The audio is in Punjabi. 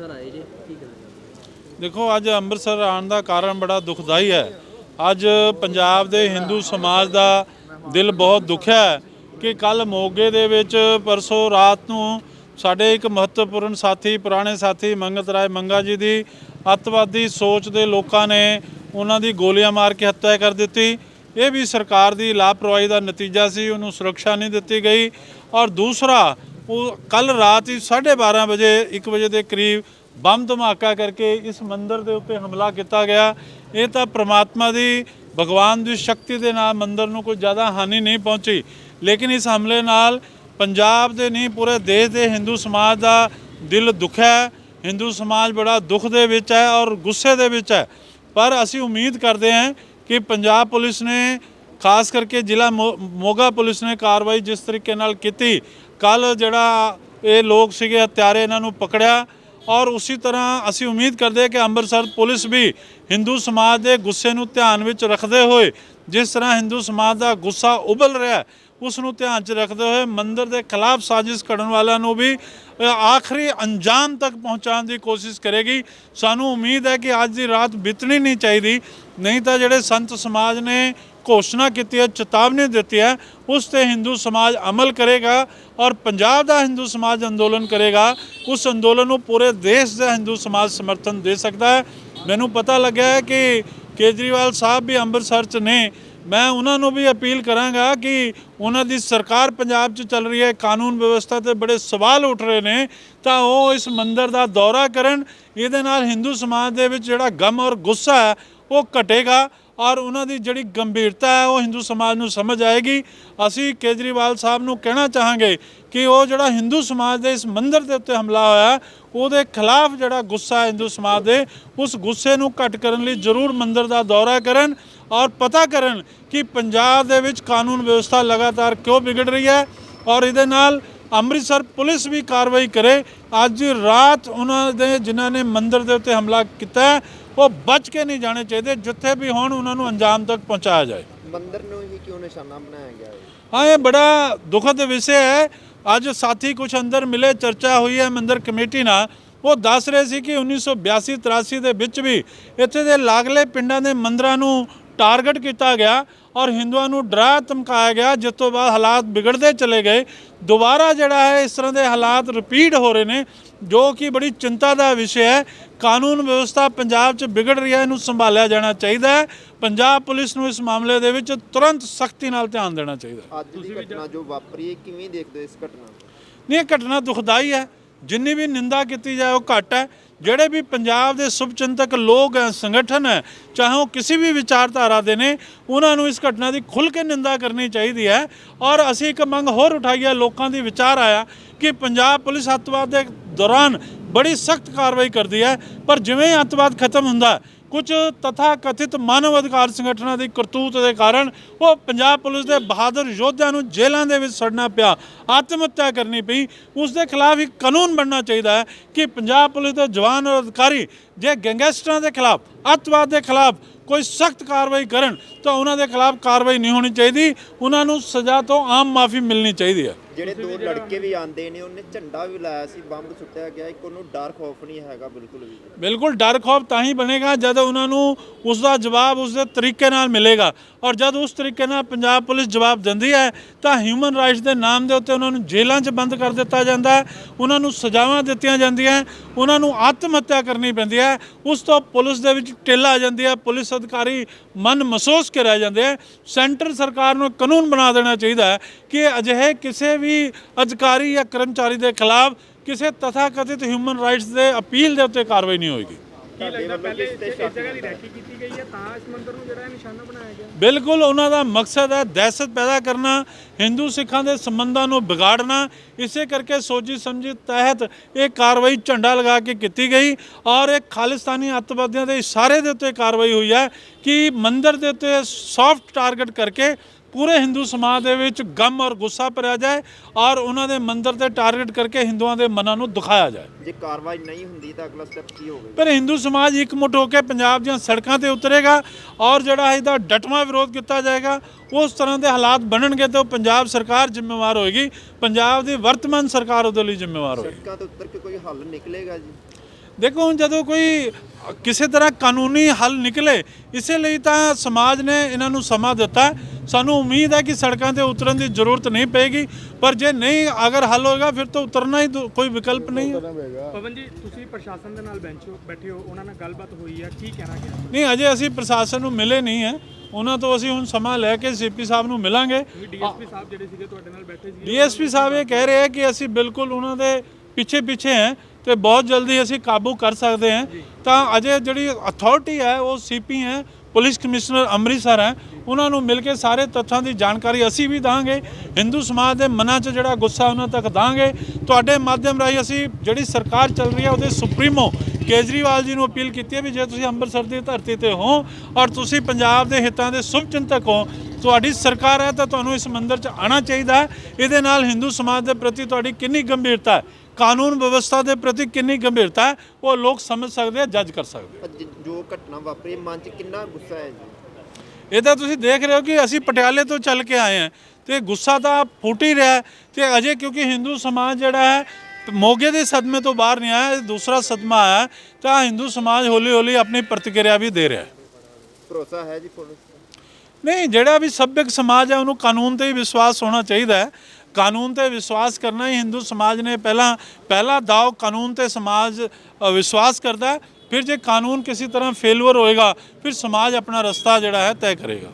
ਅੰਮ੍ਰਿਤਸਰ ਆਏ ਜੇ, ਕੀ ਕਰਾਂਗੇ ਦੇਖੋ, ਅੱਜ ਅੰਮ੍ਰਿਤਸਰ ਆਉਣ ਦਾ ਕਾਰਨ ਬੜਾ ਦੁਖਦਾਈ ਹੈ। ਅੱਜ ਪੰਜਾਬ ਦੇ ਹਿੰਦੂ ਸਮਾਜ ਦਾ ਦਿਲ ਬਹੁਤ ਦੁਖਿਆ ਹੈ ਕਿ ਕੱਲ ਮੋਗੇ ਦੇ ਵਿੱਚ ਪਰਸੋਂ ਰਾਤ ਨੂੰ ਸਾਡੇ ਇੱਕ ਮਹੱਤਵਪੂਰਨ ਸਾਥੀ, ਪੁਰਾਣੇ ਸਾਥੀ ਮੰਗਤ ਰਾਏ ਮੰਗਾ ਜੀ ਦੀ ਅੱਤਵਾਦੀ ਸੋਚ ਦੇ ਲੋਕਾਂ ਨੇ ਉਹਨਾਂ ਦੀ ਗੋਲੀਆਂ ਮਾਰ ਕੇ ਹੱਤਿਆ ਕਰ ਦਿੱਤੀ। ਇਹ ਵੀ ਸਰਕਾਰ ਦੀ ਲਾਪਰਵਾਹੀ ਦਾ ਨਤੀਜਾ ਸੀ, ਉਹਨੂੰ ਸੁਰੱਖਿਆ ਨਹੀਂ ਦਿੱਤੀ ਗਈ। ਔਰ ਦੂਸਰਾ ਉਹ ਕੱਲ ਰਾਤ ਹੀ 12:30 ਵਜੇ 1 ਵਜੇ ਦੇ ਕਰੀਬ ਬੰਬ ਧਮਾਕਾ ਕਰਕੇ ਇਸ ਮੰਦਰ ਦੇ ਉੱਤੇ ਹਮਲਾ ਕੀਤਾ ਗਿਆ। ਇਹ ਤਾਂ ਪ੍ਰਮਾਤਮਾ ਦੀ, ਭਗਵਾਨ ਦੀ ਸ਼ਕਤੀ ਦੇ ਨਾਲ ਮੰਦਰ ਨੂੰ ਕੋਈ ਜ਼ਿਆਦਾ ਹਾਨੀ ਨਹੀਂ ਪਹੁੰਚੀ। ਲੇਕਿਨ ਇਸ ਹਮਲੇ ਨਾਲ ਪੰਜਾਬ ਦੇ ਨਹੀਂ, ਪੂਰੇ ਦੇਸ਼ ਦੇ ਹਿੰਦੂ ਸਮਾਜ ਦਾ ਦਿਲ ਦੁਖਿਆ ਹਿੰਦੂ ਸਮਾਜ ਬੜਾ ਦੁੱਖ ਦੇ ਵਿੱਚ ਹੈ ਔਰ ਗੁੱਸੇ ਦੇ ਵਿੱਚ ਹੈ। ਪਰ ਅਸੀਂ ਉਮੀਦ ਕਰਦੇ ਹਾਂ ਕਿ ਪੰਜਾਬ ਪੁਲਿਸ ਨੇ, ਖਾਸ ਕਰਕੇ ਜ਼ਿਲ੍ਹਾ ਮੋ- ਮੋਗਾ ਪੁਲਿਸ ਨੇ ਕਾਰਵਾਈ ਜਿਸ ਤਰੀਕੇ ਨਾਲ ਕੀਤੀ ਕੱਲ ਜਿਹੜਾ ਇਹ ਲੋਕ ਸੀਗੇ ਹਤਿਆਰੇ ਇਹਨਾਂ ਨੂੰ ਪਕੜਿਆ ਔਰ ਉਸੇ ਤਰ੍ਹਾਂ ਅਸੀਂ ਉਮੀਦ ਕਰਦੇ ਕਿ ਅੰਮ੍ਰਿਤਸਰ ਪੁਲਿਸ ਵੀ ਹਿੰਦੂ ਸਮਾਜ ਦੇ ਗੁੱਸੇ ਨੂੰ ਧਿਆਨ ਵਿੱਚ ਰੱਖਦੇ ਹੋਏ, ਜਿਸ ਤਰ੍ਹਾਂ ਹਿੰਦੂ ਸਮਾਜ ਦਾ ਗੁੱਸਾ ਉਬਲ ਰਿਹਾ ਉਸ ਨੂੰ ਧਿਆਨ 'ਚ ਰੱਖਦੇ ਹੋਏ ਮੰਦਰ ਦੇ ਖਿਲਾਫ ਸਾਜ਼ਿਸ਼ ਕਰਨ ਵਾਲਿਆਂ ਨੂੰ ਵੀ ਆਖਰੀ ਅੰਜਾਮ ਤੱਕ ਪਹੁੰਚਾਉਣ ਦੀ ਕੋਸ਼ਿਸ਼ ਕਰੇਗੀ। ਸਾਨੂੰ ਉਮੀਦ ਹੈ ਕਿ ਅੱਜ ਦੀ ਰਾਤ ਬਿਤਣੀ ਨਹੀਂ ਚਾਹੀਦੀ, ਨਹੀਂ ਤਾਂ ਜਿਹੜੇ ਸੰਤ ਸਮਾਜ ਨੇ ਘੋਸ਼ਣਾ ਕੀਤੀ ਹੈ, ਚੇਤਾਵਨੀ ਦਿੱਤੀ ਹੈ, ਉਸ ਤੇ ਹਿੰਦੂ ਸਮਾਜ ਅਮਲ ਕਰੇਗਾ ਔਰ ਪੰਜਾਬ ਦਾ ਹਿੰਦੂ ਸਮਾਜ ਅੰਦੋਲਨ ਕਰੇਗਾ, ਉਸ ਅੰਦੋਲਨ ਨੂੰ ਪੂਰੇ ਦੇਸ਼ ਦਾ ਹਿੰਦੂ ਸਮਾਜ ਸਮਰਥਨ ਦੇ ਸਕਦਾ ਹੈ। ਮੈਨੂੰ ਪਤਾ ਲੱਗਿਆ ਹੈ ਕਿ ਕੇਜਰੀਵਾਲ ਸਾਹਿਬ ਵੀ ਅੰਮ੍ਰਿਤਸਰ 'ਚ ਨੇ। ਮੈਂ ਉਹਨਾਂ ਨੂੰ ਵੀ ਅਪੀਲ ਕਰਾਂਗਾ ਕਿ ਉਹਨਾਂ ਦੀ ਸਰਕਾਰ ਪੰਜਾਬ 'ਚ ਚੱਲ ਰਹੀ ਹੈ, ਕਾਨੂੰਨ ਵਿਵਸਥਾ ਤੇ ਬੜੇ ਸਵਾਲ ਉੱਠ ਰਹੇ ਨੇ, ਤਾਂ ਉਹ ਇਸ ਮੰਦਰ ਦਾ ਦੌਰਾ ਕਰਨ। ਇਹਦੇ ਨਾਲ ਹਿੰਦੂ ਸਮਾਜ ਦੇ ਵਿੱਚ ਜਿਹੜਾ ਗਮ ਔਰ ਗੁੱਸਾ ਹੈ, ਉਹ ਘਟੇਗਾ ਔਰ ਉਹਨਾਂ ਦੀ ਜਿਹੜੀ ਗੰਭੀਰਤਾ ਹੈ, ਉਹ ਹਿੰਦੂ ਸਮਾਜ ਨੂੰ ਸਮਝ ਆਏਗੀ। ਅਸੀਂ ਕੇਜਰੀਵਾਲ ਸਾਹਿਬ ਨੂੰ ਕਹਿਣਾ ਚਾਹਾਂਗੇ ਕਿ ਉਹ ਜਿਹੜਾ ਹਿੰਦੂ ਸਮਾਜ ਦੇ ਇਸ ਮੰਦਰ ਦੇ ਉੱਤੇ ਹਮਲਾ ਹੋਇਆ ਉਹਦੇ ਖਿਲਾਫ ਜਿਹੜਾ ਗੁੱਸਾ ਹੈ ਹਿੰਦੂ ਸਮਾਜ ਦੇ, ਉਸ ਗੁੱਸੇ ਨੂੰ ਘਟ ਕਰਨ ਲਈ ਜ਼ਰੂਰ ਮੰਦਰ ਦਾ ਦੌਰਾ ਕਰਨ ਔਰ ਪਤਾ ਕਰਨ ਕਿ ਪੰਜਾਬ ਦੇ ਵਿੱਚ ਕਾਨੂੰਨ ਵਿਵਸਥਾ ਲਗਾਤਾਰ ਕਿਉਂ ਵਿਗੜ ਰਹੀ ਹੈ ਔਰ ਇਹਦੇ ਨਾਲ ਅੰਮ੍ਰਿਤਸਰ ਪੁਲਿਸ ਵੀ ਕਾਰਵਾਈ ਕਰੇ। ਅੱਜ ਰਾਤ ਉਹਨਾਂ ਦੇ ਜਿਨ੍ਹਾਂ ਨੇ ਮੰਦਿਰ ਦੇ ਉੱਤੇ ਹਮਲਾ ਕੀਤਾ ਉਹ ਬਚ ਕੇ ਨਹੀਂ ਜਾਣੇ ਚਾਹੀਦੇ ਜਿੱਥੇ ਵੀ ਹੋਣ ਉਹਨਾਂ ਨੂੰ ਅੰਜਾਮ ਤੱਕ ਪਹੁੰਚਾਇਆ ਜਾਏ। ਮੰਦਿਰ ਨੂੰ ਹੀ ਕਿਉਂ ਨਿਸ਼ਾਨਾ ਬਣਾਇਆ ਗਿਆ ਹੈ? ਹਾਂ ਇਹ ਬੜਾ ਦੁਖਦ ਵਿਸ਼ੇ ਹੈ। ਅੱਜ ਸਾਥੀ ਕੁਝ ਅੰਦਰ ਮਿਲੇ ਚਰਚਾ ਹੋਈ ਹੈ ਮੰਦਿਰ ਕਮੇਟੀ ਨਾਲ। ਉਹ ਦੱਸ ਰਹੇ ਸੀ ਕਿ 1982 83 ਦੇ ਵਿੱਚ ਵੀ ਇੱਥੇ ਦੇ ਲਾਗਲੇ ਪਿੰਡਾਂ ਦੇ ਮੰਦਰਾਂ ਨੂੰ ਟਾਰਗੇਟ ਕੀਤਾ ਗਿਆ ਔਰ ਹਿੰਦੂਆਂ ਨੂੰ ਡਰਾ ਧਮਕਾਇਆ ਗਿਆ ਜਿਸ ਤੋਂ ਬਾਅਦ ਹਾਲਾਤ ਵਿਗੜਦੇ ਚਲੇ ਗਏ। ਦੁਬਾਰਾ ਜਿਹੜਾ ਹੈ ਇਸ ਤਰ੍ਹਾਂ ਦੇ ਹਾਲਾਤ ਰਿਪੀਟ ਹੋ ਰਹੇ ਨੇ ਜੋ ਕਿ ਬੜੀ ਚਿੰਤਾ ਦਾ ਵਿਸ਼ਾ ਹੈ। ਕਾਨੂੰਨ ਵਿਵਸਥਾ ਪੰਜਾਬ 'ਚ ਵਿਗੜ ਰਹੀ ਹੈ ਇਹਨੂੰ ਸੰਭਾਲਿਆ ਜਾਣਾ ਚਾਹੀਦਾ ਹੈ। ਪੰਜਾਬ ਪੁਲਿਸ ਨੂੰ ਇਸ ਮਾਮਲੇ ਦੇ ਵਿੱਚ ਤੁਰੰਤ ਸਖਤੀ ਨਾਲ ਧਿਆਨ ਦੇਣਾ ਚਾਹੀਦਾ ਹੈ। ਅੱਜ ਦੀ ਘਟਨਾ ਜੋ ਵਾਪਰੀ ਹੈ ਕਿਵੇਂ ਦੇਖਦੇ ਹੋ ਇਸ ਘਟਨਾ ਨੂੰ? ਨਹੀਂ ਇਹ ਘਟਨਾ ਦੁਖਦਾਈ ਹੈ। ਜਿੰਨੀ ਵੀ ਨਿੰਦਾ ਕੀਤੀ ਜਾਏ ਉਹ ਘੱਟ ਹੈ। ਜਿਹੜੇ ਵੀ ਪੰਜਾਬ ਦੇ ਸੁਭਚਿੰਤਕ ਲੋਕ ਹੈ, ਸੰਗਠਨ ਹੈ, ਚਾਹੇ ਉਹ ਕਿਸੇ ਵੀ ਵਿਚਾਰਧਾਰਾ ਦੇ ਨੇ, ਉਹਨਾਂ ਨੂੰ ਇਸ ਘਟਨਾ ਦੀ ਖੁੱਲ੍ਹ ਕੇ ਨਿੰਦਾ ਕਰਨੀ ਚਾਹੀਦੀ ਹੈ। ਔਰ ਅਸੀਂ ਇੱਕ ਮੰਗ ਹੋਰ ਉਠਾਈ ਹੈ, ਲੋਕਾਂ ਦੀ ਵਿਚਾਰ ਆਇਆ ਕਿ ਪੰਜਾਬ ਪੁਲਿਸ ਅੱਤਵਾਦ ਦੇ ਦੌਰਾਨ ਬੜੀ ਸਖਤ ਕਾਰਵਾਈ ਕਰਦੀ ਹੈ। ਪਰ ਜਿਵੇਂ ਅੱਤਵਾਦ ਖਤਮ ਹੁੰਦਾ ਕੁਝ ਤਥਾ ਕਥਿਤ ਮਾਨਵ ਅਧਿਕਾਰ ਸੰਗਠਨਾਂ ਦੀ ਕਰਤੂਤ ਦੇ ਕਾਰਨ ਉਹ ਪੰਜਾਬ ਪੁਲਿਸ ਦੇ ਬਹਾਦਰ ਯੋਧਿਆਂ ਨੂੰ ਜੇਲ੍ਹਾਂ ਦੇ ਵਿੱਚ ਸੜਨਾ ਪਿਆ। ਆਤਮ ਹੱਤਿਆ ਕਰਨੀ ਪਈ। ਉਸ ਦੇ ਖਿਲਾਫ ਇੱਕ ਕਾਨੂੰਨ ਬਣਨਾ ਚਾਹੀਦਾ ਹੈ ਕਿ ਪੰਜਾਬ ਪੁਲਿਸ ਦੇ ਜਵਾਨ ਔਰ ਅਧਿਕਾਰੀ, ਜੇ ਗੈਂਗਸਟਰਾਂ ਦੇ ਖਿਲਾਫ, ਅੱਤਵਾਦ ਦੇ ਖਿਲਾਫ ਕੋਈ ਸਖਤ ਕਾਰਵਾਈ ਕਰਨ ਤਾਂ ਉਹਨਾਂ ਦੇ ਖਿਲਾਫ ਕਾਰਵਾਈ ਨਹੀਂ ਹੋਣੀ ਚਾਹੀਦੀ। ਉਹਨਾਂ ਨੂੰ ਸਜ਼ਾ ਤੋਂ ਆਮ ਮਾਫੀ ਮਿਲਣੀ ਚਾਹੀਦੀ ਹੈ। ਜਿਹੜੇ ਦੋ ਲੜਕੇ ਵੀ ਆਂਦੇ ਨੇ ਉਹਨੇ ਝੰਡਾ ਵੀ ਲਾਇਆ ਸੀ ਬੰਬ ਸੁੱਟਿਆ ਗਿਆ ਇੱਕ ਉਹਨੂੰ ਡਰ ਖੌਫ ਨਹੀਂ ਹੈਗਾ ਬਿਲਕੁਲ ਵੀ। ਬਿਲਕੁਲ ਡਰ ਖੌਫ ਤਾਂ ਹੀ ਬਣੇਗਾ ਜਦ ਉਹਨਾਂ ਨੂੰ ਉਸ ਦਾ ਜਵਾਬ ਉਸ ਦੇ ਤਰੀਕੇ ਨਾਲ ਮਿਲੇਗਾ। ਔਰ ਜਦ ਉਸ ਤਰੀਕੇ ਨਾਲ ਪੰਜਾਬ ਪੁਲਿਸ ਜਵਾਬ ਦਿੰਦੀ ਹੈ ਤਾਂ ਹਿਊਮਨ ਰਾਈਟਸ ਦੇ ਨਾਮ ਦੇ ਉੱਤੇ ਉਹਨਾਂ ਨੂੰ ਜੇਲ੍ਹਾਂ 'ਚ ਬੰਦ ਕਰ ਦਿੱਤਾ ਜਾਂਦਾ ਹੈ। ਉਹਨਾਂ ਨੂੰ ਸਜ਼ਾਵਾਂ ਦਿੱਤੀਆਂ ਜਾਂਦੀਆਂ ਉਹਨਾਂ ਨੂੰ ਆਤਮ ਹੱਤਿਆ ਕਰਨੀ ਪੈਂਦੀ ਹੈ। ਉਸ ਤੋਂ ਪੁਲਿਸ ਦੇ ਵਿੱਚ ਢਿੱਲ ਆ ਜਾਂਦੀ ਹੈ। ਪੁਲਿਸ ਅਧਿਕਾਰੀ ਮਨ ਮਹਿਸੂਸ ਕੇ ਰਹਿ ਜਾਂਦੇ ਹੈ ਸੈਂਟਰ ਸਰਕਾਰ ਨੂੰ ਕਾਨੂੰਨ ਬਣਾ ਦੇਣਾ ਚਾਹੀਦਾ ਹੈ ਕਿ ਅਜਿਹੇ ਕਿਸੇ ਵੀ ਅਧਿਕਾਰੀ ਜਾਂ ਕਰਮਚਾਰੀ ਦੇ ਖਿਲਾਫ ਕਿਸੇ ਤਥਾਕਥਿਤ ਹਿਊਮਨ ਰਾਈਟਸ ਦੇ ਅਪੀਲ ਦੇ ਉੱਤੇ ਕਾਰਵਾਈ ਨਹੀਂ ਹੋਏਗੀ। ਕੀ ਲੱਗਦਾ ਪਹਿਲੇ ਇਸ ਜਗ੍ਹਾ ਦੀ ਰੈਕੀ ਕੀਤੀ ਗਈ ਹੈ ਤਾਂ ਇਸ ਮੰਦਿਰ ਨੂੰ ਜਿਹੜਾ ਇਹ ਨਿਸ਼ਾਨਾ ਬਣਾਇਆ ਗਿਆ? ਬਿਲਕੁਲ ਉਹਨਾਂ ਦਾ ਮਕਸਦ ਹੈ ਦਹਿਸ਼ਤ ਪੈਦਾ ਕਰਨਾ ਹਿੰਦੂ ਸਿੱਖਾਂ ਦੇ ਸੰਬੰਧਾਂ ਨੂੰ ਵਿਗਾੜਨਾ। ਇਸੇ ਕਰਕੇ ਸੋਚੀ ਸਮਝੀ ਤਹਿਤ ਇਹ ਕਾਰਵਾਈ ਝੰਡਾ ਲਗਾ ਕੇ ਕੀਤੀ ਗਈ ਔਰ ਇਹ ਖਾਲਿਸਤਾਨੀ ਅੱਤਵਾਦੀਆਂ ਦੇ ਇਸ਼ਾਰੇ ਦੇ ਉੱਤੇ ਕਾਰਵਾਈ ਹੋਈ ਹੈ ਕਿ ਮੰਦਿਰ ਦੇ ਉੱਤੇ ਸੌਫਟ ਟਾਰਗੇਟ ਕਰਕੇ ਪੂਰੇ ਹਿੰਦੂ ਸਮਾਜ ਦੇ ਵਿੱਚ ਗਮ ਔਰ ਗੁੱਸਾ ਭਰਿਆ ਜਾਏ ਔਰ ਉਹਨਾਂ ਦੇ ਮੰਦਿਰ ਤੇ ਟਾਰਗੇਟ ਕਰਕੇ ਹਿੰਦੂਆਂ ਦੇ ਮਨਾਂ ਨੂੰ ਦੁਖਾਇਆ ਜਾਏ। ਜੇ ਕਾਰਵਾਈ ਨਹੀਂ ਹੁੰਦੀ ਤਾਂ ਅਗਲਾ ਸਟੈਪ ਕੀ ਹੋਵੇਗਾ? ਪਰ ਹਿੰਦੂ ਸਮਾਜ ਇਕਮੁੱਠ ਹੋ ਕੇ ਪੰਜਾਬ ਦੀਆਂ ਸੜਕਾਂ ਤੇ ਉਤਰੇਗਾ ਔਰ ਜਿਹੜਾ ਇਹਦਾ ਡਟਵਾਂ ਵਿਰੋਧ ਕੀਤਾ ਜਾਏਗਾ ਉਸ ਤਰ੍ਹਾਂ ਦੇ ਹਾਲਾਤ ਬਣਨਗੇ ਤਾਂ ਪੰਜਾਬ ਸਰਕਾਰ ਜ਼ਿੰਮੇਵਾਰ ਹੋਏਗੀ ਪੰਜਾਬ ਦੀ ਵਰਤਮਾਨ ਸਰਕਾਰ ਉਹਦੇ ਲਈ ਜ਼ਿੰਮੇਵਾਰ ਹੋਏਗੀ। ਸੜਕਾਂ ਤੇ ਉੱਤਰ ਕੇ ਕੋਈ ਹੱਲ ਨਿਕਲੇਗਾ ਜੀ? ਦੇਖੋ ਹੁਣ ਜਦੋਂ ਕੋਈ ਕਿਸੇ ਤਰ੍ਹਾਂ ਕਾਨੂੰਨੀ ਹੱਲ ਨਿਕਲੇ ਇਸੇ ਲਈ ਤਾਂ ਸਮਾਜ ਨੇ ਇਹਨਾਂ ਨੂੰ ਸਮਾਂ ਦਿੱਤਾ। ਸਾਨੂੰ ਉਮੀਦ ਹੈ ਕਿ ਸੜਕਾਂ ਤੇ ਉਤਰਨ ਦੀ ਜ਼ਰੂਰਤ ਨਹੀਂ ਪਏਗੀ ਪਰ ਜੇ ਨਹੀਂ ਅਗਰ ਹੱਲ ਹੋਏਗਾ ਫਿਰ ਤਾਂ ਉਤਰਨਾ ਹੀ ਕੋਈ ਵਿਕਲਪ ਨਹੀਂ ਹੈ। ਪਵਨ ਜੀ ਤੁਸੀਂ ਪ੍ਰਸ਼ਾਸਨ ਦੇ ਨਾਲ ਬੈਂਚੋ ਬੈਠੇ ਹੋ ਉਹਨਾਂ ਨਾਲ ਗੱਲਬਾਤ ਹੋਈ ਹੈ ਕੀ ਕਹਿਣਾ ਗਿਆ? ਨਹੀਂ ਅਜੇ ਅਸੀਂ ਪ੍ਰਸ਼ਾਸਨ ਨੂੰ ਮਿਲੇ ਨਹੀਂ ਹੈ। ਉਹਨਾਂ ਤੋਂ ਅਸੀਂ ਹੁਣ ਸਮਾਂ ਲੈ ਕੇ ਸੀਪੀ ਸਾਹਿਬ ਨੂੰ ਮਿਲਾਂਗੇ। ਡੀਐਸਪੀ ਸਾਹਿਬ ਜਿਹੜੇ ਸੀਗੇ ਤੁਹਾਡੇ ਨਾਲ ਬੈਠੇ ਸੀ ਡੀਐਸਪੀ ਸਾਹਿਬ ਇਹ ਕਹਿ ਰਹੇ ਹੈ ਕਿ ਅਸੀਂ ਬਿਲਕੁਲ ਉਹਨਾਂ ਦੇ ਪਿੱਛੇ ਪਿੱਛੇ ਹੈ। ਤੇ ਬਹੁਤ ਜਲਦੀ ਅਸੀਂ ਕਾਬੂ ਕਰ ਸਕਦੇ ਹਾਂ। ਤਾਂ ਅਜੇ ਜਿਹੜੀ ਅਥਾਰਟੀ ਹੈ ਉਹ ਸੀਪੀ ਹੈ ਪੁਲਿਸ ਕਮਿਸ਼ਨਰ ਅੰਮ੍ਰਿਤਸਰ ਹੈ। ਉਹਨਾਂ ਨੂੰ ਮਿਲ ਕੇ ਸਾਰੇ ਤੱਥਾਂ ਦੀ ਜਾਣਕਾਰੀ ਅਸੀਂ ਵੀ ਦਾਂਗੇ। ਹਿੰਦੂ ਸਮਾਜ ਦੇ ਮਨਾਂ 'ਚ ਜਿਹੜਾ ਗੁੱਸਾ ਉਹਨਾਂ ਤੱਕ ਦਾਂਗੇ। ਤੁਹਾਡੇ ਮਾਧਿਅਮ ਰਾਹੀਂ ਅਸੀਂ ਜਿਹੜੀ ਸਰਕਾਰ ਚੱਲ ਰਹੀ ਹੈ ਉਹਦੇ ਸੁਪਰੀਮੋ ਕੇਜਰੀਵਾਲ ਜੀ ਨੂੰ ਅਪੀਲ ਕੀਤੀ ਹੈ ਵੀ ਜੇ ਤੁਸੀਂ ਅੰਮ੍ਰਿਤਸਰ ਦੀ ਧਰਤੀ ਤੇ ਹੋ ਔਰ ਤੁਸੀਂ ਪੰਜਾਬ ਦੇ ਹਿੱਤਾਂ ਦੇ ਸ਼ੁਭਚਿੰਤਕ ਹੋ ਤੁਹਾਡੀ ਸਰਕਾਰ ਹੈ ਤਾਂ ਤੁਹਾਨੂੰ ਇਸ ਮੰਦਿਰ 'ਚ ਆਉਣਾ ਚਾਹੀਦਾ ਹੈ। ਇਹਦੇ ਨਾਲ ਹਿੰਦੂ ਸਮਾਜ ਦੇ ਪ੍ਰਤੀ ਤੁਹਾਡੀ ਕਿੰਨੀ ਗੰਭੀਰਤਾ ਹੈ? ਕਾਨੂੰਨ ਵਿਵਸਥਾ ਦੇ ਪ੍ਰਤੀ ਕਿੰਨੀ ਗੰਭੀਰਤਾ ਹੈ ਉਹ ਲੋਕ ਸਮਝ ਸਕਦੇ ਆ ਜੱਜ ਕਰ ਸਕਦੇ ਆ। ਅੱਜ ਜੋ ਘਟਨਾ ਵਾਪਰੀ ਮਨ 'ਚ ਕਿੰਨਾ ਗੁੱਸਾ ਹੈ ਜੀ? ਇਹ ਤਾਂ ਤੁਸੀਂ ਦੇਖ ਰਹੇ ਹੋ ਕਿ ਅਸੀਂ ਪਟਿਆਲੇ ਤੋਂ ਚੱਲ ਕੇ ਆਏ ਹਾਂ ਤੇ ਗੁੱਸਾ ਤਾਂ ਫੁੱਟ ਹੀ ਰਿਹਾ ਹੈ ਤੇ ਅਜੇ ਕਿਉਂਕਿ ਹਿੰਦੂ ਸਮਾਜ ਜਿਹੜਾ ਹੈ ਮੋਗੇ ਦੇ ਸਦਮੇ ਤੋਂ ਬਾਹਰ ਨਹੀਂ ਆਇਆ ਇਹ ਦੂਸਰਾ ਸਦਮਾ ਆਇਆ ਹੈ, ਤਾਂ ਹਿੰਦੂ ਸਮਾਜ ਹੌਲੀ ਹੌਲੀ ਆਪਣੀ ਪ੍ਰਤੀਕਿਰਿਆ ਵੀ ਦੇ ਰਿਹਾ ਹੈ। ਭਰੋਸਾ ਹੈ ਜੀ ਪੁਲਿਸ? ਨਹੀਂ, ਜਿਹੜਾ ਵੀ ਸੱਭਿਅਕ ਸਮਾਜ ਹੈ, ਉਹਨੂੰ ਕਾਨੂੰਨ ਤੇ ਹੀ ਵਿਸ਼ਵਾਸ ਹੋਣਾ ਚਾਹੀਦਾ ਹੈ। ਕਾਨੂੰਨ ਤੇ ਵਿਸ਼ਵਾਸ ਕਰਨਾ ਹੀ ਹਿੰਦੂ ਸਮਾਜ ਨੇ ਪਹਿਲਾਂ, ਪਹਿਲਾ ਦਾਅ ਕਾਨੂੰਨ ਤੇ ਸਮਾਜ ਵਿਸ਼ਵਾਸ ਕਰਦਾ ਫਿਰ ਜੇ ਕਾਨੂੰਨ ਕਿਸੇ ਤਰ੍ਹਾਂ ਫੇਲਵਰ ਹੋਏਗਾ, ਫਿਰ ਸਮਾਜ ਆਪਣਾ ਰਸਤਾ ਜਿਹੜਾ ਹੈ ਤੈਅ ਕਰੇਗਾ।